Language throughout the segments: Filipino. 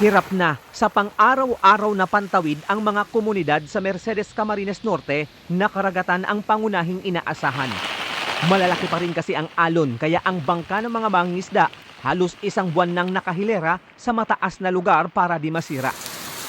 Hirap na sa pang-araw-araw na pantawid ang mga komunidad sa Mercedes Camarines Norte na karagatan ang pangunahing inaasahan. Malalaki pa rin kasi ang alon kaya ang bangka ng mga mangingisda halos isang buwan nang nakahilera sa mataas na lugar para di masira.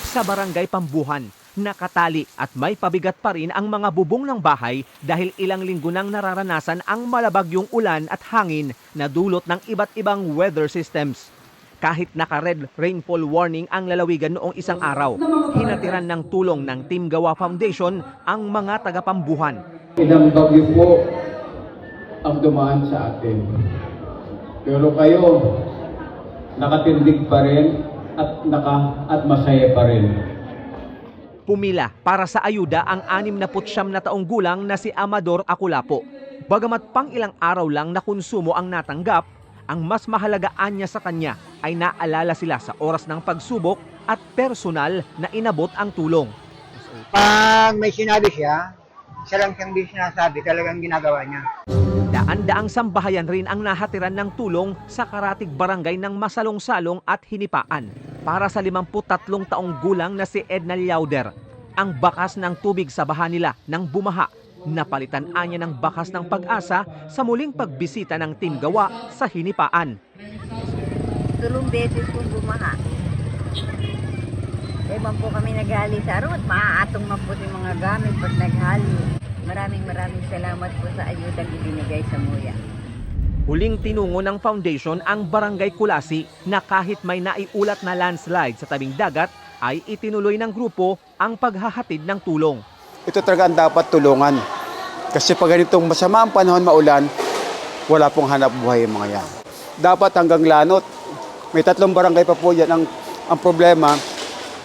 Sa barangay Pambuhan, nakatali at may pabigat pa rin ang mga bubong ng bahay dahil ilang linggo nang nararanasan ang malabagyong ulan at hangin na dulot ng iba't ibang weather systems. Kahit naka-red rainfall warning ang lalawigan noong isang araw, hinatiran ng tulong ng Team Gawa Foundation ang mga taga-pambuhan. Ilang bagyo po ang dumaan sa atin. Pero kayo, nakatindig pa rin at, naka, at masaya pa rin. Pumila para sa ayuda ang 69 na taong gulang na si Amador Akulapo. Bagamat pang ilang araw lang na konsumo ang natanggap, ang mas mahalagaan niya sa kanya ay naalala sila sa oras ng pagsubok at personal na inabot ang tulong. Pag may sinabi siya, siya lang siyang di sinasabi, talagang ginagawa niya. Daan-daang sambahayan rin ang nahatiran ng tulong sa Karatig Barangay ng Masalong-Salong at Hinipaan para sa 53 taong gulang na si Edna Llauder. Ang bakas ng tubig sa baha nila nang bumaha, napalitan anya ng bakas ng pag-asa sa muling pagbisita ng Team Gawa sa Hinipaan. tulong beses po bumaha. Eh, man po kami naghali sa at maaatong man po yung mga gamit pag naghali. Maraming maraming salamat po sa ayudang ibinigay sa Muya. Huling tinungo ng foundation ang Barangay Kulasi na kahit may naiulat na landslide sa tabing dagat ay itinuloy ng grupo ang paghahatid ng tulong. ito talaga ang dapat tulungan. Kasi pag ganitong masama ang panahon maulan, wala pong hanap buhay yung mga yan. Dapat hanggang lanot, may tatlong barangay pa po yan. Ang, ang problema,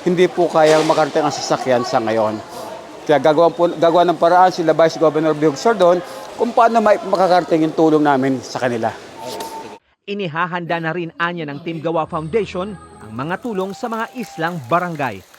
hindi po kaya makarating ang sasakyan sa ngayon. Kaya gagawa, po, gagawa ng paraan sila Vice Governor Bihog Sordon kung paano makakarating yung tulong namin sa kanila. Inihahanda na rin anya ng Team Gawa Foundation ang mga tulong sa mga islang barangay